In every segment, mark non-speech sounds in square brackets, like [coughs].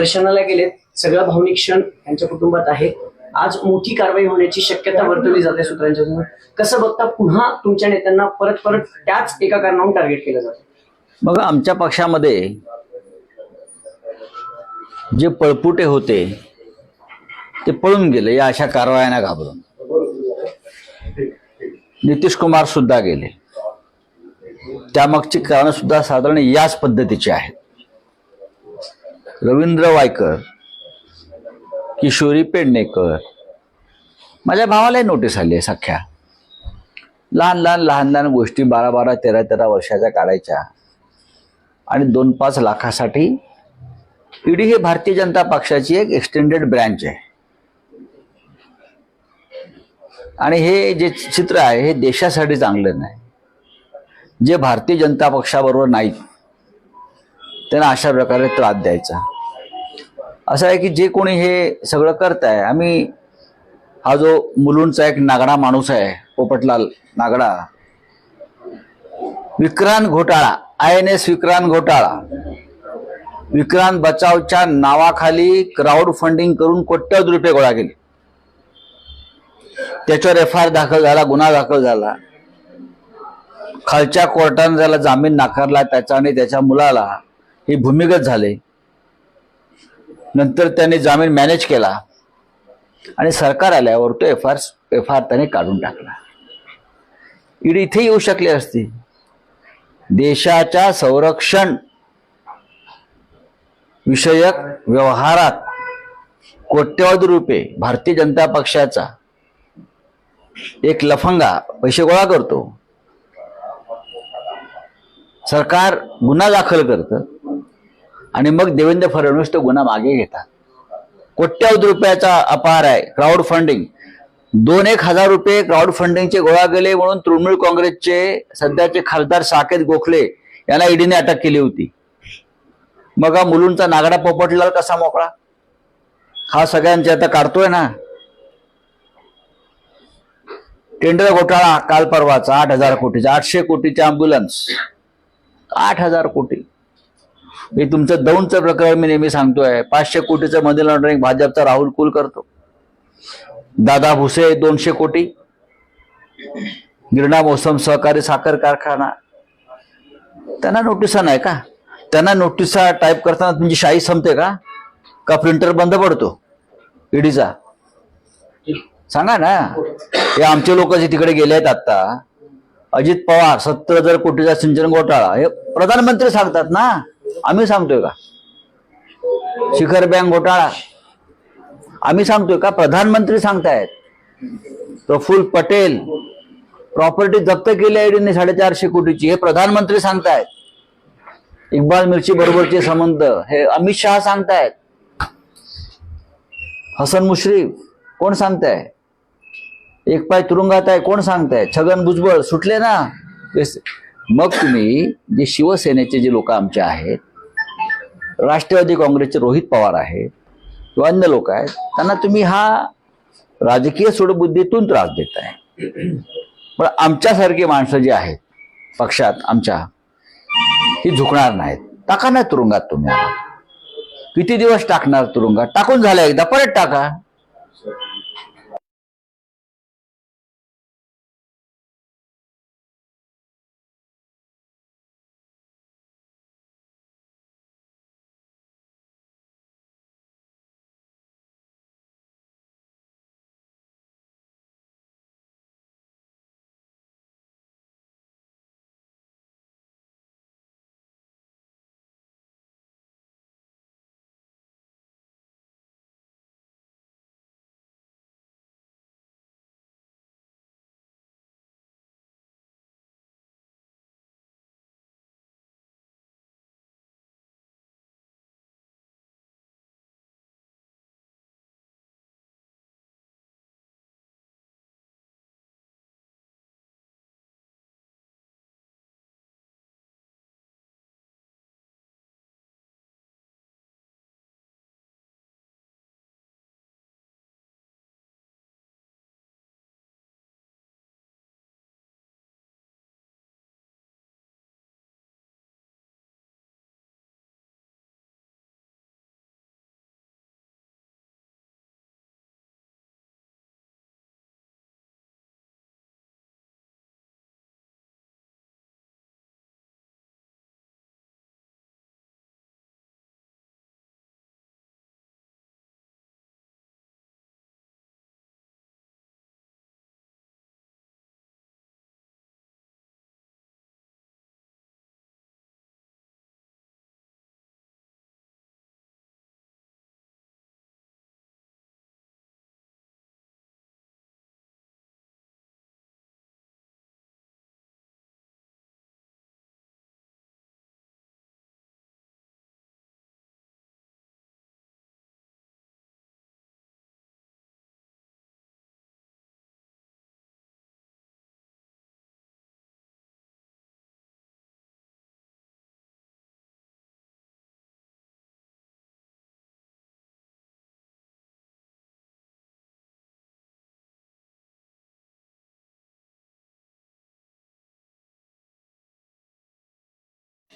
दर्शनाला गेलेत. सगळा भावनिक क्षण त्यांच्या कुटुंबात आहे आज मोठी कारवाई होण्याची शक्यता वर्तवली जाते सूत्रांच्या समोर. कसं बघता पुन्हा तुमच्या नेत्यांना परत परत त्याच एका कारणावरून टार्गेट केलं जातं. बघा आमच्या पक्षामध्ये जे पळपुटे होते ते पळून गेले या अशा कारवायांना घाबरून. नितीश कुमार सुद्धा गेले. त्यामागची कारण सुद्धा साधारण याच पद्धतीची आहेत. रवींद्र वायकर किशोरी पेडणेकर. माझ्या भावालाही नोटीस आली आहे सख्या. लहान लहान लहान लहान गोष्टी बारा बारा तेरा तेरा वर्षाच्या काढायच्या. आणि दोन पाच लाखासाठी ईडी हे भारतीय जनता पक्षाची एक एक्सटेंडेड ब्रँच आहे. आणि हे जे चित्र आहे हे देशासाठी चांगलं नाही. जे भारतीय जनता पक्षाबरोबर नाहीत त्यांना अशा प्रकारे त्रास द्यायचा. असं आहे की जे कोणी हे सगळं करत आहे आम्ही हा जो मुलुंडचा एक नागडा माणूस आहे पोपटलाल नागडा विक्रांत घोटाळा आय एन एस विक्रांत घोटाळा विक्रांत बचावच्या नावाखाली क्राऊड फंडिंग करून कोट्यवधी रुपये गोळा केले. त्याच्यावर एफ आय आर दाखल झाला गुन्हा दाखल झाला. खालच्या कोर्टाने त्याला जामीन नाकारला त्याचा आणि त्याच्या मुलाला. हे भूमिगत झाले. नंतर त्यांनी जामीन मॅनेज केला. आणि सरकार आल्यावर तो एफ आर एफ आर त्याने काढून टाकला. ईडी इथे येऊ शकली असती. देशाच्या संरक्षण विषयक व्यवहारात कोट्यवधी रुपये भारतीय जनता पक्षाचा एक लफंगा पैसे गोळा करतो. सरकार गुन्हा दाखल करतं. आणि मग देवेंद्र फडणवीस तो गुन्हा मागे घेतात. कोट्यावधी रुपयाचा अपार आहे क्राऊड फंडिंग दोन एक हजार रुपये क्राऊड फंडिंगचे गोळा गेले म्हणून तृणमूल काँग्रेसचे सध्याचे खासदार साकेत गोखले यांना ईडीने अटक केली होती. मग हा मुलूंचा नागडा पोपटलाल कसा मोकळा? हा सगळ्यांचे आता काढतोय ना. टेंडर घोटाळा काल परवाचा आठ हजार कोटीचा आठशे कोटीचा अँब्युलन्स आठ हजार कोटी. मी तुमचं दौंडचं प्रकरण मी नेहमी सांगतोय. पाचशे कोटीचं मनी लॉन्ड्रिंग भाजपचा राहुल कुल करतो. दादा भुसे दोनशे कोटी. गिरणा मोसम सहकारी साखर कारखाना. त्यांना नोटिसा नाही का? त्यांना नोटिसा टाईप करताना तुमची शाही संपते का? का प्रिंटर बंद पडतो? ईडीचा सांगा ना. हे आमचे लोक जे तिकडे गेले आहेत आता अजित पवार सत्तर हजार कोटीचा सिंचन घोटाळा हे प्रधानमंत्री सांगतात ना. आम्ही सांगतोय का? शिखर बँक घोटाळा. आम्ही सांगतोय का? प्रधानमंत्री सांगतायत प्रफुल पटेल प्रॉपर्टी जप्त केली ईडीने साडेचारशे कोटीची. हे प्रधानमंत्री सांगतायत. इक्बाल मिरची बरोबरचे संबंध. हे अमित शहा सांगतायत. हसन मुश्रीफ कोण सांगताय? एक पाय तुरुंगात आहे कोण सांगताय? छगन भुजबळ सुटले ना? मग तुम्ही जे शिवसेनेचे जे लोक आमचे आहेत राष्ट्रवादी काँग्रेसचे रोहित पवार आहेत किंवा अन्य लोक आहेत त्यांना तुम्ही हा राजकीय सुडबुद्धीतून त्रास देताय. पण आमच्यासारखी माणसं जी आहेत पक्षात आमच्या ती झुकणार नाहीत. टाका ना तुरुंगात तुम्ही. किती दिवस टाकणार तुरुंगात? टाकून झालं एकदा परत टाका.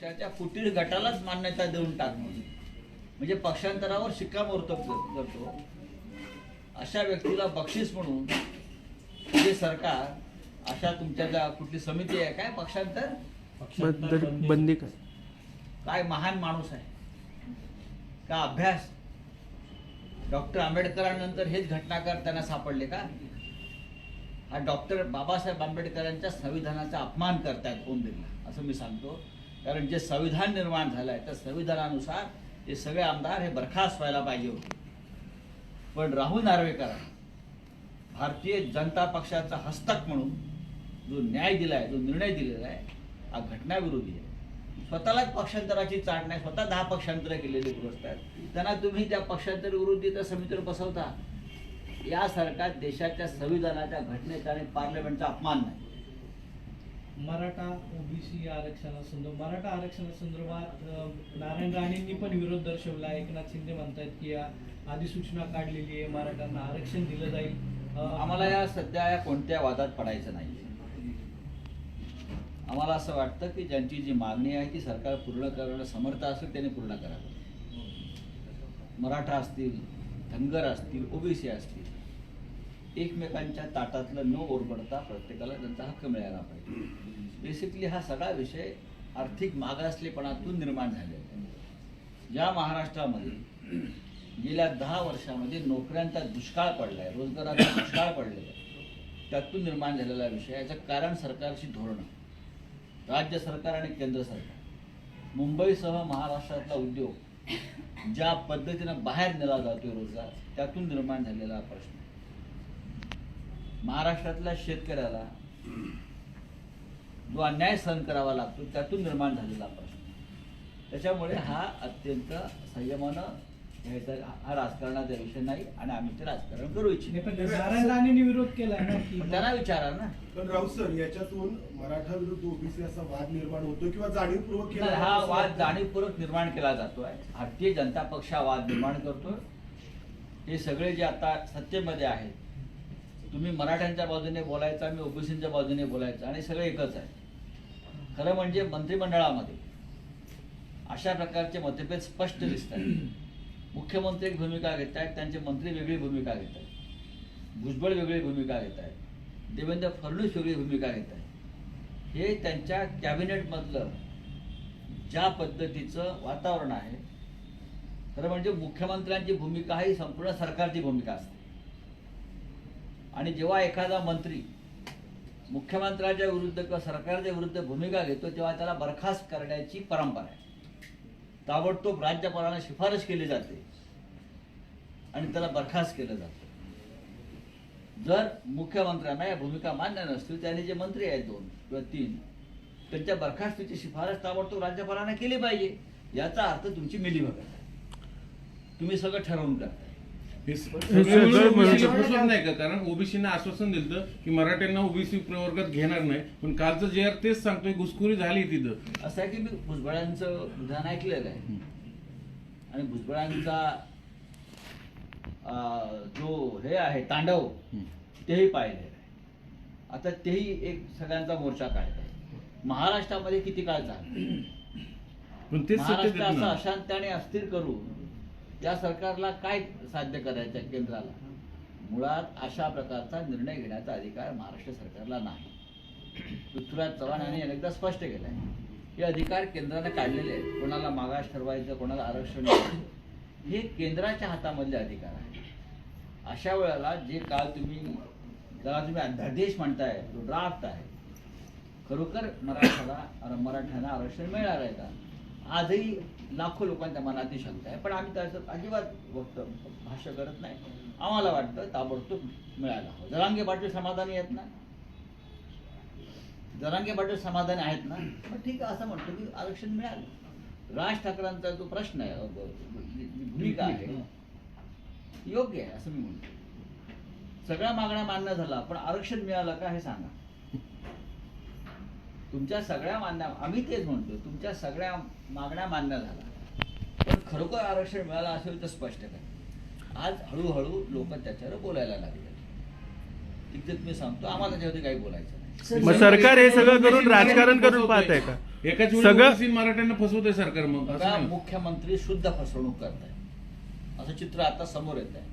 पक्षाच्या कुटीर गटालाच मान्यता देऊन टाकणे म्हणजे पक्षांतरावर शिक्कामोर्तब कर- करतो. अशा व्यक्तीला बक्षीस म्हणून जे सरकार अशा तुमच्या ज्या कुठली समिती आहे काय पक्षांतर? बंद- काय महान माणूस आहे. का अभ्यास? डॉक्टर आंबेडकरांनंतर हेच घटनाकार त्यांना सापडले का? हा डॉक्टर बाबासाहेब आंबेडकरांच्या संविधानाचा अपमान करतायत कोण दिला असं मी सांगतो. कारण जे संविधान निर्माण झालं आहे त्या संविधानानुसार ते सगळे आमदार हे बरखास्त व्हायला पाहिजे होते. पण राहुल नार्वेकर भारतीय जनता पक्षाचा हस्तक म्हणून जो न्याय दिलाय जो निर्णय दिलेला आहे हा घटनाविरोधी आहे. स्वतःलाच पक्षांतराची चाट नाही स्वतः दहा पक्षांतर केलेले ग्रस्त आहेत. त्यांना तुम्ही त्या पक्षांतर विरोधी समितीवर बसवता. यासारखा देशाच्या संविधानाच्या घटनेचा आणि पार्लमेंटचा अपमान नाही. मराठा ओबीसी आरक्षणासंदर्भात मराठा आरक्षणासंदर्भात नारायण राणेंनी पण विरोध दर्शवला. एकनाथ शिंदे म्हणतात की अधिसूचना काढलेली आहे मराठ्यांना आरक्षण दिलं जाईल. आम्हाला या सध्या या कोणत्या वादात पडायचं नाही. आम्हाला असं वाटतं की ज्यांची जी मागणी आहे ती सरकार पूर्ण करायला समर्थ असेल त्याने पूर्ण करावं. मराठा असतील धनगर असतील ओबीसी असतील एकमेकांच्या ताटातलं न ओरबडता प्रत्येकाला त्यांचा हक्क मिळायला पाहिजे. बेसिकली हा सगळा विषय आर्थिक मागासलेपणातून निर्माण झालेला आहे. या महाराष्ट्रामध्ये गेल्या दहा वर्षामध्ये नोकऱ्यांचा दुष्काळ पडलाय रोजगाराचा दुष्काळ पडलेला आहे. त्यातून निर्माण झालेला विषय याचं कारण सरकारची धोरणं राज्य सरकार आणि केंद्र सरकार. मुंबईसह महाराष्ट्रातला उद्योग ज्या पद्धतीनं बाहेर नेला जातोय रोजगार त्यातून निर्माण झालेला प्रश्न महाराष्ट्रातल्या शेतकऱ्याला जो अन्याय सहन करावा लागतो त्यातून निर्माण झालेला प्रश्न. त्याच्यामुळे हा अत्यंत संयमानं घ्यायचा हा राजकारणाचा विषय नाही आणि आम्ही ते राजकारण करू नाही, इच्छितो विरोध केलाय ना की पण त्यांना विचारा ना. पण राऊत सर याच्यातून मराठा विरुद्ध ओबीसी असा वाद निर्माण होतो किंवा जाणीवपूर्वक केला नाही, हा वाद? जाणीवपूर्वक निर्माण केला जातोय. भारतीय जनता पक्ष हा वाद निर्माण करतोय. हे सगळे जे आता सत्तेमध्ये आहेत तुम्ही मराठ्यांच्या बाजूने बोलायचा मी ओबीसीच्या बाजूने बोलायचं आणि सगळं एकच आहे. खरं म्हणजे मंत्रिमंडळामध्ये अशा प्रकारचे मतभेद स्पष्ट दिसत आहेत. मुख्यमंत्री एक भूमिका घेत आहेत त्यांचे मंत्री वेगळी भूमिका घेत आहेत. भुजबळ वेगळी भूमिका घेत आहेत. देवेंद्र फडणवीस वेगळी भूमिका घेत आहेत. हे त्यांच्या कॅबिनेटमधलं ज्या पद्धतीचं वातावरण आहे खरं म्हणजे मुख्यमंत्र्यांची भूमिका ही संपूर्ण सरकारची भूमिका असते. आणि जेव्हा एखादा मंत्री मुख्यमंत्र्याच्या विरुद्ध किंवा सरकारच्या विरुद्ध भूमिका घेतो तेव्हा त्याला बरखास्त करण्याची परंपरा आहे. ताबडतोब राज्यपालांना शिफारस केली जाते आणि त्याला बरखास्त केलं जातं. जर मुख्यमंत्र्यांना या भूमिका मान्य नसतील त्याने जे मंत्री आहेत दोन किंवा तीन त्यांच्या बरखास्तीची शिफारस ताबडतोब राज्यपालांना केली पाहिजे. याचा अर्थ तुमची मिलीभगत आहे. तुम्ही सगळं ठरवून करताय. हे सगळं मिळून- ओबीसीला फसवत नाही का? कारण ओबीसीनं आश्वासन दिलं की मराठ्यांना ओबीसी प्रवर्गात घेणार नाही. पण कालचं जे आर तेच सांगतोय घुसखोरी झाली तिथं. असं आहे की मी भुजबळांचं विधान ऐकलेलं आहे. आणि भुजबळांचा अं, जो हे आहे तांडव तेही पाहिलेलं आहे. आता तेही एक सगळ्यांचा मोर्चा काढत आहे. महाराष्ट्रामध्ये किती काळ झाला पण तेच सत्य महाराष्ट्र असं अशांत आणि अस्थिर करून या सरकारला काय साध्य करायचं आहे केंद्राला? मुळात अशा प्रकारचा निर्णय घेण्याचा अधिकार महाराष्ट्र सरकारला नाही. पृथ्वीराज चव्हाण यांनी अनेकदा स्पष्ट केलं आहे हे अधिकार केंद्राने काढलेले आहेत. कोणाला मागास ठरवायचं कोणाला आरक्षण द्यायचं हे केंद्राच्या हातामधले अधिकार आहे अशा वेळेला जे काल तुम्ही ज्याला तुम्ही अध्यादेश म्हणताय जो ड्राफ्ट आहे. खरोखर मराठाला मराठ्यांना आरक्षण मिळणार आहे का? आजही लाखो लोकांच्या मनात ही शंका आहे. पण आम्ही त्याचं अजिबात वक्त भाष्य करत नाही. आम्हाला वाटतं ताबडतोब मिळायला हवं. जरांगे पाटील समाधानी आहेत ना? जरांगे पाटील समाधानी आहेत ना? मग ठीक आहे असं म्हणतो की आरक्षण मिळालं. राज ठाकरेंचा जो प्रश्न आहे भूमिका आहे योग्य आहे असं मी म्हणतो. सगळ्या मागण्या मान्य झाला पण आरक्षण मिळालं का हे सांगा. तुमच्या सगळ्या मान्य आम्ही तेच म्हणतो तुमच्या सगळ्या मागण्या मान्य झाल्या. पण खरोखर आरक्षण मिळालं असेल तर स्पष्ट करा. आज हळूहळू लोक त्याच्यावर बोलायला लागले तिथे मी सांगतो आम्हाला त्याच्यावरती काही बोलायचं नाही. मग सरकार हे सगळं करून राजकारण करून पाहत आहे का? एकाच वेळी सगळं- मराठ्यांना फसवतंय सरकार मग नाही. मुख्यमंत्री शुद्ध फसवणूक करत आहे असं चित्र आता समोर येत आहे.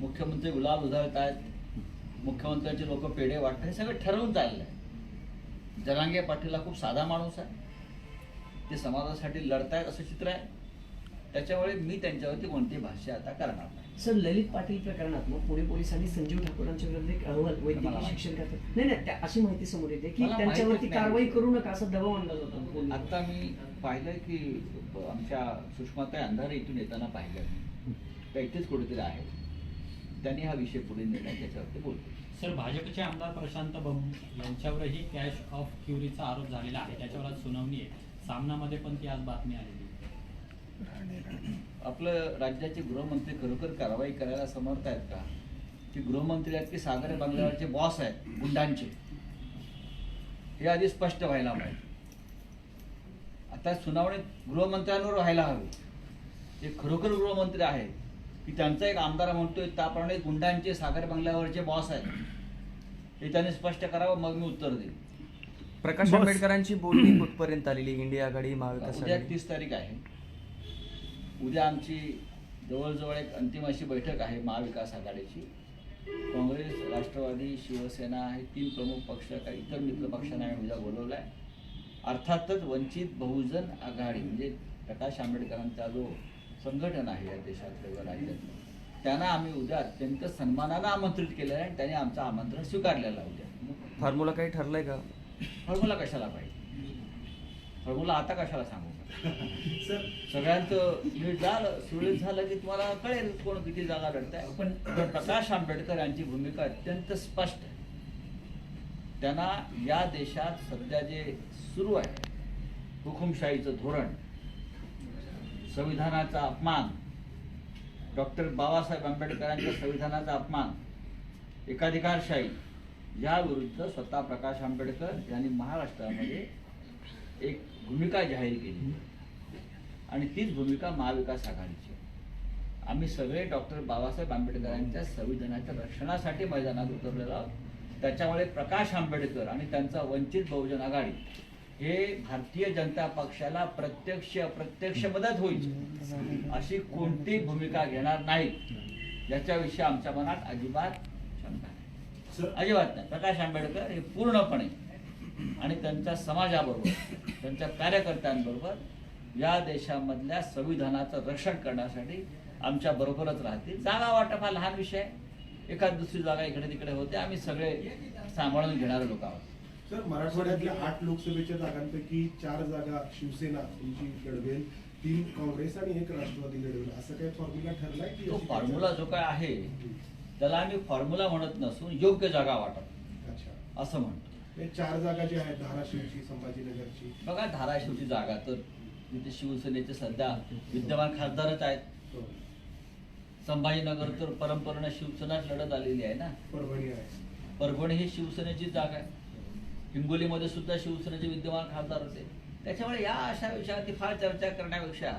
मुख्यमंत्री गुलाब उधळत आहेत मुख्यमंत्र्यांचे लोक पेढे वाटत हे सगळं ठरवून चाललंय. जरांगे पाटीलला खूप साधा माणूस आहे. ते समाजासाठी लढतायत असं चित्र आहे. त्याच्यामुळे मी त्यांच्यावरती कोणती भाष्य आता करणार नाही. सर ललित पाटील प्रकरणात मग पुणे पोलिसांनी संजीव ठाकूरांच्या विरुद्ध एक अहवाल वैद्यकीय शिक्षण खात्यात नाही नाही त्या- अशी माहिती समोर येते की त्यांच्यावरती. कारवाई करू नका असा दबाव आणला जातो आता मी पाहिलं की आमच्या सुषमाताई अंधारे इथून येताना पाहिलं त्या इथेच कुठेतरी आहे त्यांनी हा विषय पुढे नेला त्याच्यावरती बोलतो सर भाजपचे आमदार प्रशांत बंब यांच्यावरही कॅश ऑफ क्युरीचा आरोप झालेला आहे. त्याच्यावर आज सुनावणी आहे. सामनामध्ये पण ती आज बातमी आलेली आपलं राज्याचे गृहमंत्री खरोखर कारवाई करायला समर्थ आहेत का? ते गृहमंत्री आहेत की सागरे बंगल्यावरचे बॉस आहेत गुंडांचे? हे आधी स्पष्ट व्हायला पाहिजे. आता सुनावणी गृहमंत्र्यांवर व्हायला हवी. ते खरोखर गृहमंत्री आहेत की त्यांचा एक आमदार म्हणतोय त्याप्रमाणे गुंडांचे सागर बंगल्यावरचे बॉस आहेत. हे त्यांनी स्पष्ट करावं मग मी उत्तर देईन. प्रकाश. आंबेडकरांची बोलणी कुठपर्यंत आलेली? इंडिया आघाडी महाविकास उद्या तीस तारीख आहे. उद्या आमची जवळजवळ एक अंतिम अशी बैठक आहे महाविकास आघाडीची. काँग्रेस राष्ट्रवादी शिवसेना हे तीन प्रमुख पक्ष काही इतर मित्र पक्षांना आम्ही उद्या बोलवलं आहे अर्थातच वंचित बहुजन आघाडी म्हणजे प्रकाश आंबेडकरांचा जो संघटन आहे या देशातलं व राज्यातलं. त्यांना आम्ही उद्या अत्यंत सन्मानानं आमंत्रित केलं आहे आणि त्यांनी आमचं आमंत्रण स्वीकारलेलं आहे उद्या. फॉर्म्युला काही ठरलंय का? फॉर्म्युला कशाला पाहिजे? फॉर्म्युला आता कशाला सांगू? [laughs] सर. सगळ्यांचं नीट झालं सुरळीत झालं की तुम्हाला कळेल कोण किती जागा लढताय. पण पण प्रकाश आंबेडकर यांची भूमिका अत्यंत स्पष्ट आहे. त्यांना या देशात सध्या जे सुरू आहे हुकुमशाहीचं धोरण संविधानाचा अपमान. डॉक्टर बाबासाहेब आंबेडकरांच्या संविधानाचा अपमान. एकाधिकारशाही. याविरुद्ध स्वतः प्रकाश आंबेडकर यांनी महाराष्ट्रामध्ये एक भूमिका जाहीर केली. आणि तीच भूमिका महाविकास आघाडीची. आम्ही सगळे डॉक्टर बाबासाहेब आंबेडकरांच्या संविधानाच्या रक्षणासाठी मैदानात उतरलेलो आहोत. त्याच्यामुळे प्रकाश आंबेडकर आणि त्यांचा वंचित बहुजन आघाडी हे भारतीय जनता पक्षाला प्रत्यक्ष अप्रत्यक्ष मदत होईल. अशी कोणती भूमिका घेणार नाहीत याच्याविषयी आमच्या मनात अजिबात शंका नाही. अजिबात नाही. प्रकाश आंबेडकर हे पूर्णपणे आणि त्यांच्या समाजाबरोबर त्यांच्या कार्यकर्त्यांबरोबर या देशामधल्या संविधानाचं रक्षण करण्यासाठी आमच्या बरोबरच राहतील. जागा वाटप हा लहान विषय. एखाद दुसरी जागा इकडे तिकडे होते. आम्ही सगळे सांभाळून घेणारे लोक आहोत. सर मराठवाड्यातल्या आठ लोकसभेच्या जागांपैकी चार जागा शिवसेना तुमची लढवेल तीन काँग्रेस आणि एक राष्ट्रवादी लढवेल. असं काही फॉर्म्युला ठरलाय की तो फॉर्म्युला जो काय आहे त्याला आम्ही फॉर्म्युला म्हणत नसून योग्य जागा वाटप. अच्छा. असं म्हणतो. चार जागा ज्या आहेत धाराशिवची संभाजीनगरची. बघा धाराशिवची जागा तर तिथे शिवसेनेचे सध्या विद्यमान खासदारच आहेत. हो. संभाजीनगर तर परंपरेनं शिवसेनाच लढत आलेली आहे ना? परभणी आहे. परभणी ही शिवसेनेची जागा आहे. हिंगोलीमध्ये सुद्धा शिवसेनेचे विद्यमान खासदार होते. त्याच्यामुळे या अशा विषयावरती फार चर्चा करण्यापेक्षा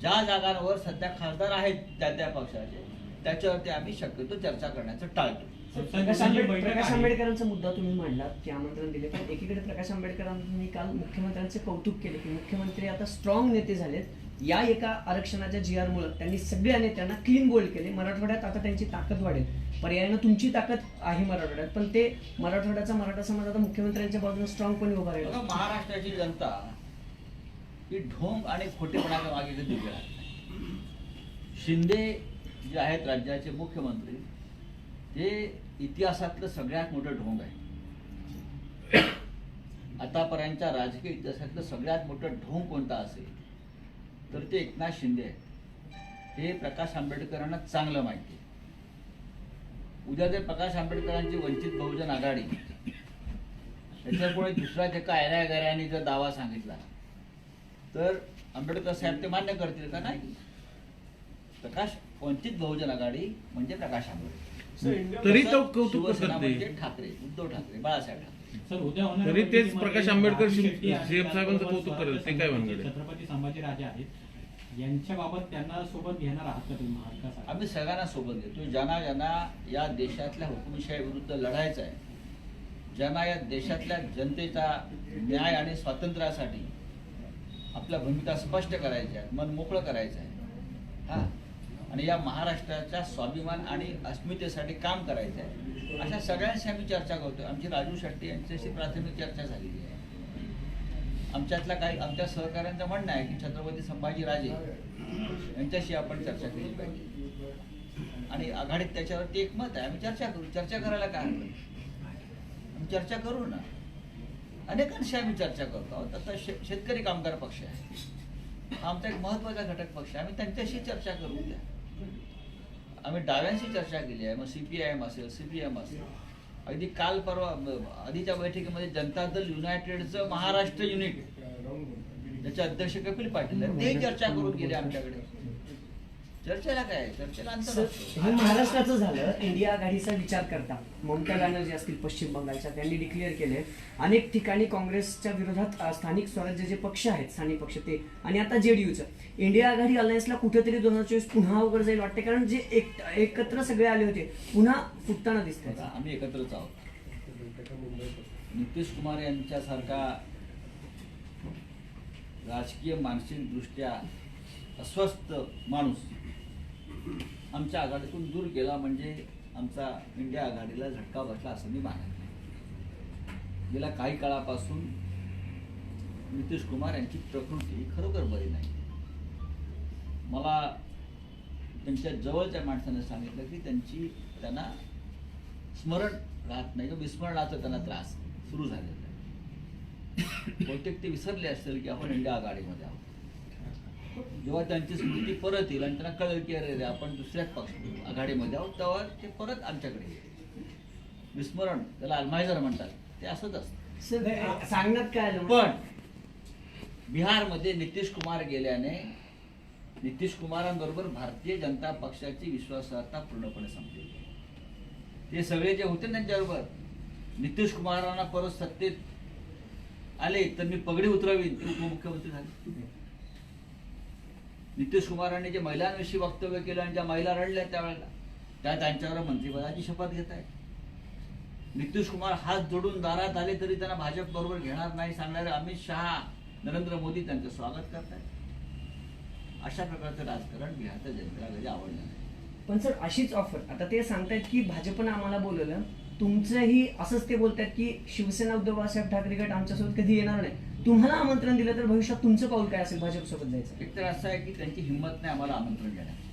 ज्या जागांवर सध्या खासदार आहेत त्या त्या पक्षाचे त्याच्यावरती आम्ही शक्यतो चर्चा करण्याचं टाळतो प्रकाश आंबेड- प्रकाश आंबेडकरांचा मुद्दा तुम्ही मांडलात की आमंत्रण दिले पण एकीकडे प्रकाश आंबेडकरांनी काल मुख्यमंत्र्यांचे कौतुक केले की मुख्यमंत्री आता स्ट्रॉंग नेते झालेत. या एका आरक्षणाच्या जी आर मुळे त्यांनी सगळ्या नेत्यांना क्लीन बोल्ड केले. मराठवाड्यात आता त्यांची ताकद वाढेल. पर्यायानं तुमची ताकद आहे मराठवाड्यात पण ते मराठवाड्याचा मराठा समाज आता मुख्यमंत्र्यांच्या बाजूने स्ट्रॉंगपणे उभा राहील महाराष्ट्राची जनता ही ढोंग आणि खोटेपणाच्या मागे कधी उभी शिंदे जे आहेत राज्याचे मुख्यमंत्री ते इतिहासातलं सगळ्यात मोठं ढोंग आहे. आतापर्यंतच्या राजकीय इतिहासातलं सगळ्यात मोठं ढोंग कोणता असेल? तर ते एकनाथ शिंदे आहेत. हे प्रकाश आंबेडकरांना चांगलं माहिती आहे. उद्या जर प्रकाश आंबेडकरांची वंचित बहुजन आघाडी. त्याच्यामुळे दुसऱ्या एका ऐऱ्यागऱ्याने जर दावा सांगितला तर आंबेडकर साहेब ते मान्य करतील का? नाही. प्रकाश वंचित बहुजन आघाडी म्हणजे प्रकाश आंबेडकर. तरी तो कौतुक शिवसेना म्हणजे ठाकरे उद्धव ठाकरे बाळासाहेब ठाकरे. तरी तेच प्रकाश आंबेडकर सीएम साहेबांचं कौतुक करेल. ते काय आहे? छत्रपती संभाजीराजे आहेत यांच्याबाबत त्यांना सोबत घेणार आहात का तुम्ही? आम्ही सगळ्यांना सोबत घेतो ज्यांना ज्यांना या देशातल्या हुकुमशाही विरुद्ध लढायचं आहे ज्यांना या देशातल्या जनतेचा न्याय आणि स्वातंत्र्यासाठी आपल्या भूमिका स्पष्ट करायच्या आहेत मन मोकळं करायचं आहे हा आणि या महाराष्ट्राच्या स्वाभिमान आणि अस्मितेसाठी काम करायचं आहे. अशा सगळ्यांशी आम्ही चर्चा करतो आमची राजू शेट्टी यांच्याशी प्राथमिक चर्चा झालेली आहे. आमच्यातला काही आमच्या सहकाऱ्यांचं म्हणणं आहे की छत्रपती संभाजीराजे यांच्याशी आपण चर्चा केली पाहिजे. आणि आघाडीत त्याच्यावरती एक मत आहे. आम्ही चर्चा करू. चर्चा करायला काय आम्ही चर्चा करू ना. अनेकांशी आम्ही चर्चा करतो आहोत. आता शे शेतकरी कामगार पक्ष आहे. हा आमचा एक महत्त्वाचा घटक पक्ष आहे. आम्ही त्यांच्याशी चर्चा करू द्या आम्ही डाव्यांशी चर्चा केली आहे. मग सीपीआयएम असेल सीपीएम असेल. अगदी काल परवा आधीच्या बैठकीमध्ये जनता दल युनायटेडचं महाराष्ट्र युनिट त्याचे अध्यक्ष कपिल पाटील आहेत ते चर्चा करून गेले आमच्याकडे. चर्चेला काय? आहे? चर्चेला अंतर सर असतो. हे महाराष्ट्राचं झालं. इंडिया आघाडीचा विचार करता. ममता बॅनर्जी असतील पश्चिम बंगालच्या त्यांनी डिक्लेअर केले. अनेक ठिकाणी काँग्रेसच्या विरोधात अ, स्थानिक स्वराज्य जे पक्ष आहेत स्थानिक पक्ष ते आणि आता जेडीयूचं. इंडिया आघाडी अलायन्सला कुठेतरी दोन हजार चोवीस पुन्हा अवघड जाईल वाटते कारण जे एक एकत्र सगळे आले होते पुन्हा फुटताना दिसत आता आम्ही एकत्रच आहोत. नितीश कुमार यांच्यासारखा राजकीय मानसिक दृष्ट्या अस्वस्थ माणूस आमच्या आघाडीतून दूर गेला म्हणजे आमचा इंडिया आघाडीला झटका बसला असं मी मानत नाही. गेल्या काही काळापासून नितीश कुमार यांची प्रकृती खरोखर बरी नाही. मला त्यांच्या जवळच्या माणसाने सांगितलं की त्यांची त्यांना स्मरण राहत नाही किंवा विस्मरणाचा त्यांना त्रास सुरू झालेला आहे. [coughs] बहुतेक ते विसरले असतील की आपण इंडिया आघाडीमध्ये आहोत? जेव्हा त्यांची स्मृती परत येईल आणि त्यांना कळेल की अरे आपण दुसऱ्याच पक्ष आघाडीमध्ये आहोत तेव्हा ते परत आमच्याकडे येईल विस्मरण त्याला अल्मायझर म्हणतात. ते असंच असतं. सांगण्यात काय पण बिहारमध्ये नितीश कुमार गेल्याने नितीश कुमारांबरोबर भारतीय जनता पक्षाची विश्वासार्हता पूर्णपणे संपली. ते सगळे जे होते त्यांच्याबरोबर नितीश कुमारांना परत सत्तेत आले तर मी पगडी उतरवीन. ते उपमुख्यमंत्री झाले. नितीश कुमारांनी जे महिलांविषयी वक्तव्य केलं आणि ज्या महिला रडल्या त्यावेळेला त्या त्यांच्यावर मंत्रिपदाची शपथ घेत आहेत. नितीश कुमार हात जोडून दारात आले तरी त्यांना भाजप बरोबर घेणार नाही सांगणारे अमित शहा नरेंद्र मोदी त्यांचं स्वागत करतायत अशा प्रकारचं राजकारण बिहारच्या जनतेला कधी आवडलं नाही. पण सर अशीच ऑफर आता ते सांगतायत की भाजपनं आम्हाला बोलवलं. तुमचंही असंच ते बोलतायत की शिवसेना उद्धव बाळासाहेब ठाकरे गट आमच्यासोबत कधी येणार नाही. तुम्हाला आमंत्रण दिलं तर भविष्यात तुमचं पाऊल काय असेल भाजपसोबत जायचं? एक तर असं आहे की त्यांची हिंमत नाही आम्हाला आमंत्रण देण्याची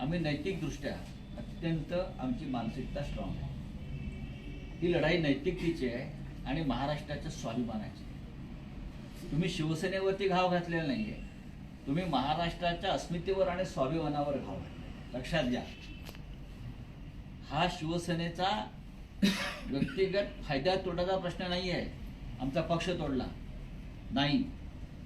आम्ही नैतिकदृष्ट्या अत्यंत आमची मानसिकता स्ट्रॉंग आहे. ही लढाई नैतिकतेची आहे आणि महाराष्ट्राच्या स्वाभिमानाची तुम्ही शिवसेनेवरती घाव घातलेला नाही आहे तुम्ही महाराष्ट्राच्या अस्मितेवर आणि स्वाभिमानावर घाव लक्षात घ्या. हा शिवसेनेचा व्यक्तिगत फायद्या तोटाचा प्रश्न नाही आहे आमचा पक्ष तोडला. नाही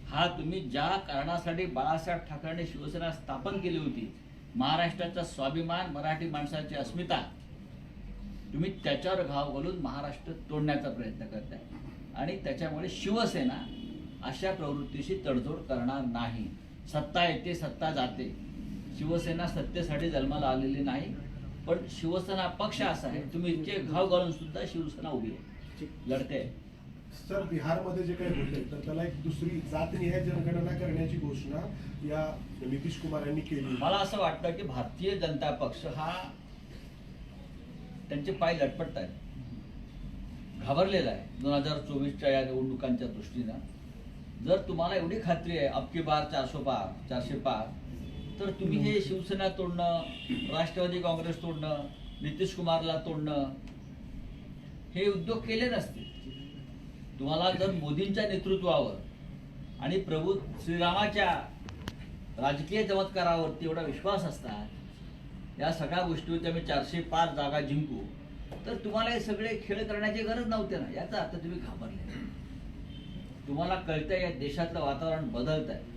हा तुम्ही ज्या कारणासाठी बाळासाहेब ठाकरेने शिवसेना स्थापन केली होती महाराष्ट्राचा स्वाभिमान मराठी माणसाची अस्मिता तुम्ही त्याच्यावर घाव घालून महाराष्ट्र तोडण्याचा प्रयत्न करताय. आणि त्याच्यामुळे शिवसेना अशा प्रवृत्तीशी तडजोड करणार नाही. सत्ता येते सत्ता जाते. शिवसेना सत्तेसाठी जन्माला आलेली नाही पण शिवसेना पक्ष असा आहे. तुम्ही इतके घाव घालून सुद्धा शिवसेना उभी आहे. लढते. आहे सर बिहारमध्ये जे काही होते तर त्याला एक दुसरी जातनिहाय जनगणना करण्याची घोषणा या नितीश कुमार यांनी केली. मला असं वाटतं की भारतीय जनता पक्ष हा त्यांचे पाय लटपट आहेत घाबरलेला आहे दोन हजार चोवीसच्या या निवडणुकांच्या दृष्टीनं. जर तुम्हाला एवढी खात्री आहे अबकी बार चारशे पार चारशे पार तर तुम्ही हे शिवसेना तोडणं राष्ट्रवादी काँग्रेस तोडणं नितीश कुमारला तोडणं हे उद्योग केले नसते. तुम्हाला जर मोदींच्या नेतृत्वावर आणि प्रभू श्रीरामाच्या राजकीय चमत्कारावरती एवढा विश्वास असता या सगळ्या गोष्टीवरती आम्ही चारशे पाच जागा जिंकू तर तुम्हाला हे सगळे खेळ करण्याची गरज नव्हती ना. याचा अर्थ तुम्ही घाबरले. तुम्हाला कळतंय या देशातलं वातावरण बदलत आहे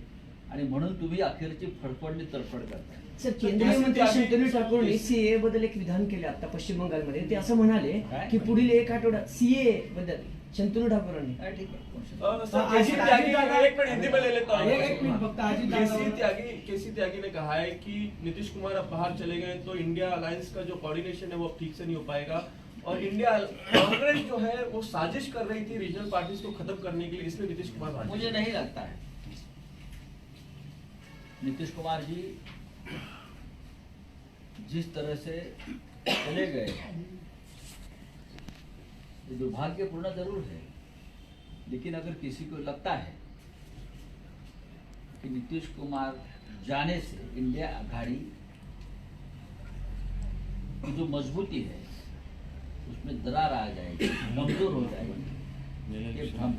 आणि म्हणून तुम्ही अखेरची फडफडणी तडफड करताय. सर केंद्रीय मंत्री शंतनू ठाकूरने सीए बद्दल एक विधान केले आता पश्चिम बंगालमध्ये. ते असं म्हणाले? की पुढील एक आठवडा सीए बद्दल शंतनू ठाकूरांनी? केसी त्यागी एक मिनट हिंदी में ले लेता हूँ। एक- मिनट फक्त Ajit K C Tyagi K C Tyagi ने कहा है कि नीतीश कुमार अब बाहर चले गए तो इंडिया अलायंस का जो कोऑर्डिनेशन है वो अब ठीक से नहीं हो पाएगा। और इंडिया कांग्रेस जो है वो साजिश कर रही थी रीजनल पार्टीज़ को खत्म करने के लिए इसलिए नीतीश कुमार मुझे नहीं लगता है। नीतीश कुमार जी जिस तरह से चले गए ये दुर्भाग्यपूर्ण ज़रूर है। लेकिन अगर किसी को लगता है कि नीतीश कुमार जाने से इंडिया आघाड़ी की जो मजबूती है उसमें दरार आ जाएगी कमज़ोर हो जाएगी। ये भ्रम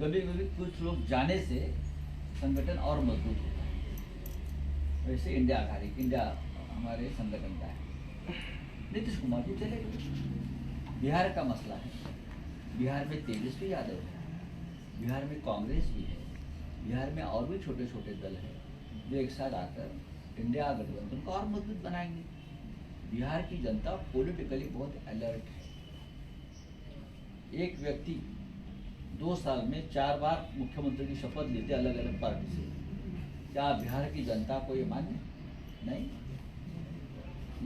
कभी कभी कुछ लोग जाने से संगठन और मज़बूत होता है। वैसे इंडिया आघाड़ी इंडिया हमारे संगठन का है। नीतीश कुमार जी चले गए। बिहार का मसला है। बिहार में तेजस्वी यादव है, बिहार में कांग्रेस भी है, बिहार में और भी छोटे छोटे दल हैं जो एक साथ आकर इंडिया गठबंधन को और मज़बूत बनाएँगे। बिहार की जनता पॉलिटिकली बहुत अलर्ट है। एक व्यक्ति दो साल में चार बार मुख्यमंत्री की शपथ लेते अलग अलग पार्टी से। क्या बिहार की जनता को ये मान्य? नहीं।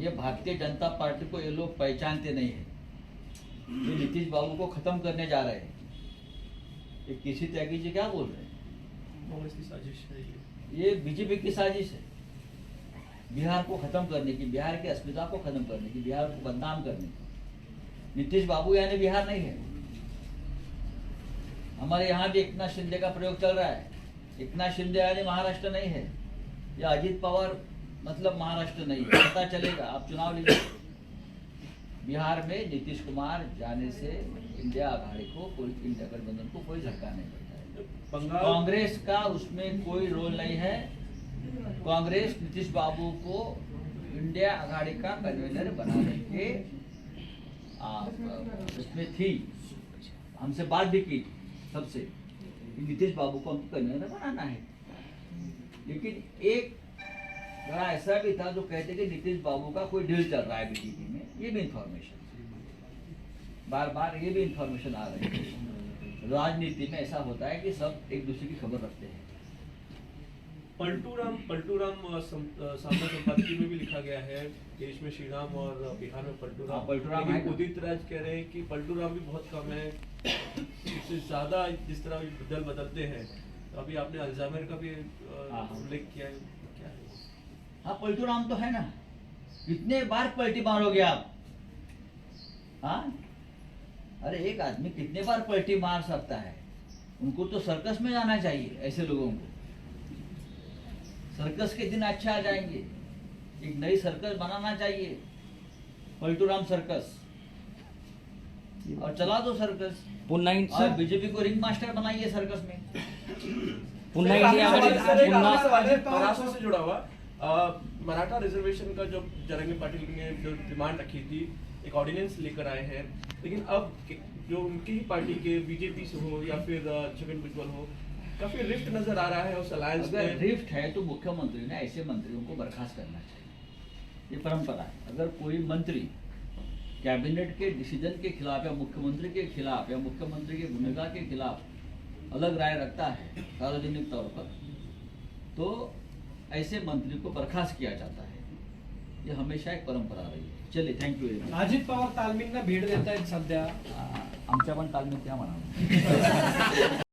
ये भारतीय जनता पार्टी को ये लोग पहचानते नहीं है। ये नीतीश बाबू को खत्म करने जा रहे हैं। ये किसी त्यागी जी क्या बोल रहे हैं? की साजिश है ये। ये बीजेपी की साजिश है। बिहार को खत्म करने की बिहार की अस्मिता को खत्म करने की बिहार को बदनाम करने की। नीतीश बाबू यानी बिहार नहीं है। हमारे यहाँ भी एकनाथ शिंदे का प्रयोग चल रहा है। एकनाथ शिंदे यानी महाराष्ट्र नहीं है। या अजीत पवार मतलब महाराष्ट्र नहीं है। पता चलेगा आप चुनाव लीजिए। बिहार में नीतीश कुमार जाने से इंडिया आघाड़ी को कोई इंडिया गठबंधन को कोई झटका नहीं पड़ता है। कांग्रेस का उसमें कोई रोल नहीं है। कांग्रेस नीतीश बाबू को इंडिया आघाड़ी का कन्वीनर बनाने के उसमें थी। हमसे बात भी की सबसे नीतीश बाबू को हमको कन्वीनर बनाना है। लेकिन एक जरा ऐसा भी था जो कहते कि नीतीश बाबू का कोई डील चल रहा है बीजेपी में ये भी इंफॉर्मेशन बार बार ये भी इंफॉर्मेशन आ रही है। राजनीति में ऐसा होता है कि सब एक दूसरे की खबर रखते हैं। पलटूराम पलटूराम अ, सम- अ, सामना संपादकीय में भी लिखा गया है देश में श्री राम और बिहार में पलटूराम। पलटूराम लेकिन है ना। उदित राज कह रहे हैं कि पलटूराम भी बहुत कम है। इससे ज़्यादा जिस तरह दल बदलते हैं तो अभी आपने अल्जामेर का भी हाँ, हाँ। उल्लेख किया है। हाँ पलटू राम तो है ना? कितने बार पलटी मारोगे आप? हाँ? अरे एक आदमी कितने बार पलटी मार सकता है? उनको तो सर्कस में जाना चाहिए ऐसे लोगों को। सर्कस के दिन अच्छा आ जाएँगे। एक नई सर्कस बनाना चाहिए। पलटू राम सर्कस। और चला दो सर्कस। पुन्हा और बीजेपी को रिंग मास्टर बनाइए सर्कस में। पुन्हा से जुड़ा हुआ। मराठा रिजर्वेशन का जो जरंगी पाटिल ने जो डिमांड रखी थी एक ऑर्डिनेंस लेकर आए हैं। लेकिन अब जो उनकी ही पार्टी के बीजेपी से हो या फिर छगन भुजबल हो काफ़ी रिफ्ट नज़र आ रहा है उस अलायंस में रिफ्ट है तो मुख्यमंत्री ने ऐसे मंत्रियों को बर्खास्त करना चाहिए। ये परंपरा है। अगर कोई मंत्री कैबिनेट के डिसीज़न के खिलाफ या मुख्यमंत्री के खिलाफ या मुख्यमंत्री की भूमिका के खिलाफ अलग राय रखता है सार्वजनिक तौर पर तो ऐसे मंत्री को बर्खास्त किया जाता है। ये हमेशा एक परंपरा रही है। चलिए thank you very much Ajit Pawar तालमींना भेट देत आहेत सध्या। आमच्या पण तालमीत त्या म्हणा [laughs]